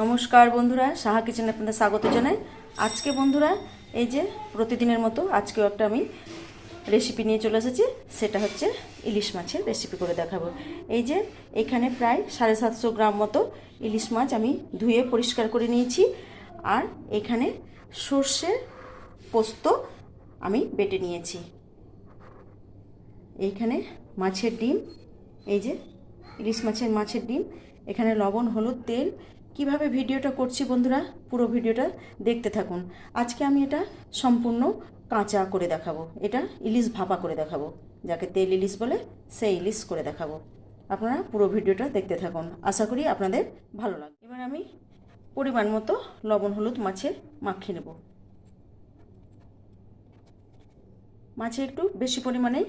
নমস্কার বন্ধুরা, সাহা কিচেনে আপনাদের স্বাগত জানাই। আজকে বন্ধুরা, এই যে প্রতিদিনের মতো আজকেও একটা আমি রেসিপি নিয়ে চলে এসেছি। সেটা হচ্ছে ইলিশ মাছের রেসিপি করে দেখাবো। এই যে এখানে প্রায় সাড়ে সাতশো গ্রাম মতো ইলিশ মাছ আমি ধুয়ে পরিষ্কার করে নিয়েছি। আর এখানে সর্ষে পোস্ত আমি বেটে নিয়েছি। এইখানে মাছের ডিম, এই যে ইলিশ মাছের মাছের ডিম, এখানে লবণ, হলুদ, তেল কীভাবে ভিডিওটা করছি বন্ধুরা, পুরো ভিডিওটা দেখতে থাকুন। আজকে আমি এটা সম্পূর্ণ কাঁচা করে দেখাবো। এটা ইলিশ ভাপা করে দেখাবো, যাকে তেল ইলিশ বলে সেই ইলিশ করে দেখাবো। আপনারা পুরো ভিডিওটা দেখতে থাকুন। আশা করি আপনাদের ভালো লাগবে। এবার আমি পরিমাণ মতো লবণ, হলুদ, মাছে মাখিয়ে নেব। মাছে একটু বেশি পরিমাণে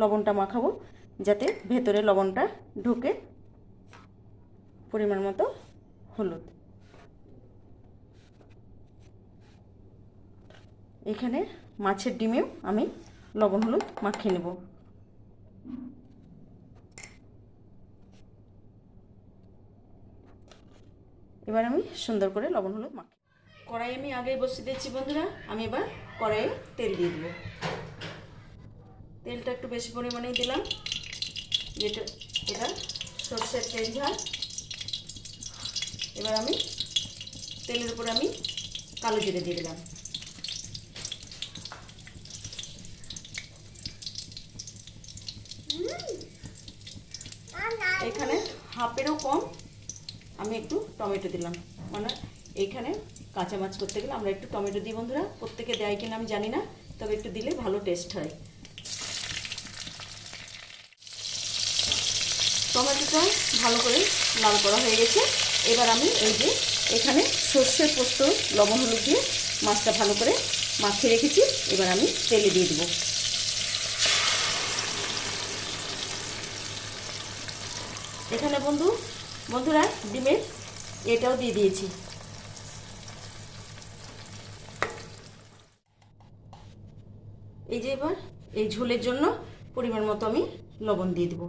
লবণটা মাখাবো, যাতে ভেতরে লবণটা ঢুকে। পরিমাণ মতো হলুদ এখানে মাছের ডিমেও আমি লবণ, হলুদ মাখিয়ে নেব। এবার আমি সুন্দর করে লবণ, হলুদ মাখি কড়াই আমি আগে বসিয়ে দিয়েছি বন্ধুরা। আমি এবার কড়াইয়ে তেল দিয়ে দেবো। তেলটা একটু বেশি পরিমাণেই দিলাম। যেটা এটা সর্ষের তেল ঝাল। এবার আমি তেলের উপরে আমি কালো জিরে দিয়ে দিলাম। এখানে হাফেরও কম আমি একটু টমেটো দিলাম। মানে এইখানে কাঁচা মাছ করতে গেলে আমরা একটু টমেটো দিই বন্ধুরা। প্রত্যেকে দেয় কিনা আমি জানি না, তবে একটু দিলে ভালো টেস্ট হয়। টমেটোটা ভালো করে লাল করা হয়ে গেছে। এবার আমি এই যে এখানে সর্ষের পোস্ত, লবণ হলুদ দিয়ে মাছটা ভালো করে মাখিয়ে রেখেছি। এবার আমি তেলে দিয়ে দেবো। এখানে বন্ধু, বন্ধুরা, ডিমের এটাও দিয়ে দিয়েছি। এই যে এবার এই ঝোলের জন্য পরিমাণ মতো আমি লবণ দিয়ে দেবো।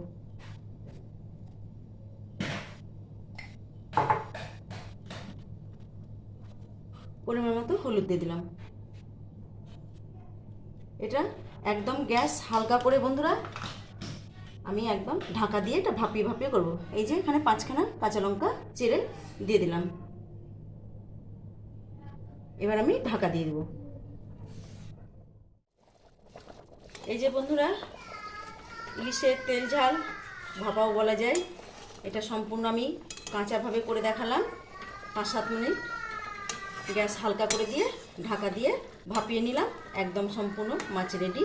পরিমাণ মতো হলুদ দিয়ে দিলাম। এটা একদম গ্যাস হালকা করে বন্ধুরা, আমি একদম ঢাকা দিয়ে এটা ভাপিয়ে ভাপিয়ে করব। এই যে এখানে পাঁচখানা কাঁচা লঙ্কা চিড়ে দিয়ে দিলাম। এবার আমি ঢাকা দিয়ে দেব। এই যে বন্ধুরা, ইলিশের তেল ঝাল, ভাপাও বলা যায়। এটা সম্পূর্ণ আমি কাঁচাভাবে করে দেখালাম, পাঁচ সাত মিনিট। গ্যাস হালকা করে দিয়ে ঢাকা দিয়ে ভাপিয়ে নিলাম, একদম সম্পূর্ণ মাছ রেডি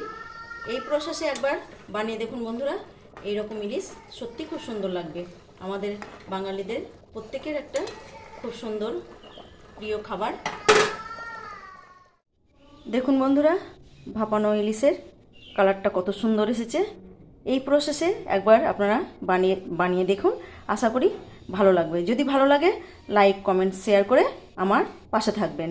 এই প্রসেসে একবার বানিয়ে দেখুন বন্ধুরা, এইরকম ইলিশ সত্যি খুব সুন্দর লাগবে। আমাদের বাঙালিদের প্রত্যেকের একটা খুব সুন্দর প্রিয় খাবার। দেখুন বন্ধুরা, ভাপানো ইলিশের কালারটা কত সুন্দর এসেছে। এই প্রসেসে একবার আপনারা বানিয়ে বানিয়ে দেখুন। আশা করি ভালো লাগবে। যদি ভালো লাগে লাইক কমেন্ট শেয়ার করে আমার পাশে থাকবেন।